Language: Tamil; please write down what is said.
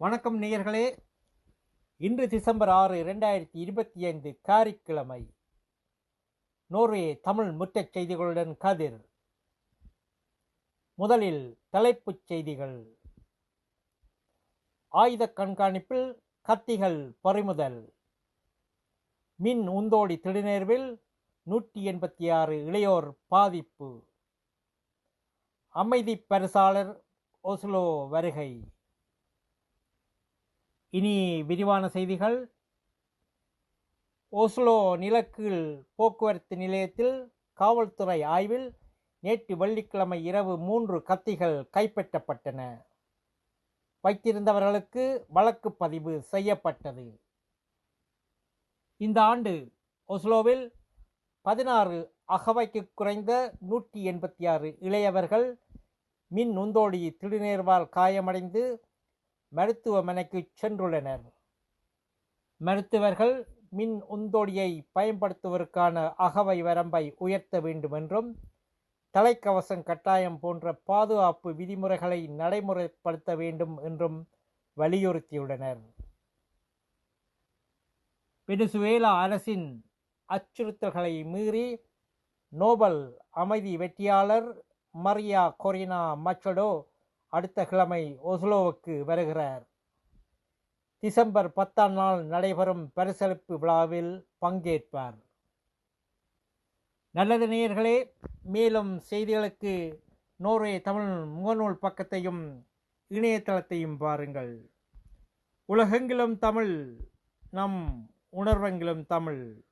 வணக்கம் நேயர்களே. இன்று டிசம்பர் ஆறு இரண்டாயிரத்தி இருபத்தி ஐந்து காரிக்கிழமை. நோர்வே தமிழ் முற்றச் செய்திகளுடன் கதிர். முதலில் தலைப்புச் செய்திகள். ஆயுத கண்காணிப்பில் கத்திகள் பறிமுதல். மின் உந்தோடி திடுநேர்வில் நூற்றி எண்பத்தி ஆறு இளையோர் பாதிப்பு. அமைதி பரிசாளர் ஒஸ்லோ வருகை. இனி விரிவான செய்திகள். ஓஸ்லோ நிலக்கீழ் போக்குவரத்து நிலையத்தில் காவல்துறை ஆய்வில் நேற்று வெள்ளிக்கிழமை இரவு மூன்று கத்திகள் கைப்பற்றப்பட்டன. வைத்திருந்தவர்களுக்கு வழக்கு பதிவு செய்யப்பட்டது. இந்த ஆண்டு ஒஸ்லோவில் பதினாறு அகவைக்கு குறைந்த நூற்றி எண்பத்தி ஆறு இளையவர்கள் மின் நுந்தோடி திடுநேர்வால் காயமடைந்து மருத்துவமனைக்கு சென்றுள்ளனர். மருத்துவர்கள் மின் உந்தோடியை பயன்படுத்துவதற்கான அகவை வரம்பை உயர்த்த வேண்டும் என்றும் தலைக்கவசம் கட்டாயம் போன்ற பாதுகாப்பு விதிமுறைகளை நடைமுறைப்படுத்த வேண்டும் என்றும் வலியுறுத்தியுள்ளனர். வெனிசுவேலா அரசின் அச்சுறுத்தல்களை மீறி நோபல் அமைதி வெற்றியாளர் மரியா கொரினா மச்சடோ அடுத்த கிழமை ஒஸ்லோவுக்கு வருகிறார். டிசம்பர் பத்தாம் நாள் நடைபெறும் பரிசளிப்பு விழாவில் பங்கேற்பார். நல்லது நேயர்களே மேலும் செய்திகளுக்கு நோர்வே தமிழ் முகநூல் பக்கத்தையும் இணையதளத்தையும் பாருங்கள். உலகெங்கிலும் தமிழ் நம் உணர்வெங்கிலும் தமிழ்.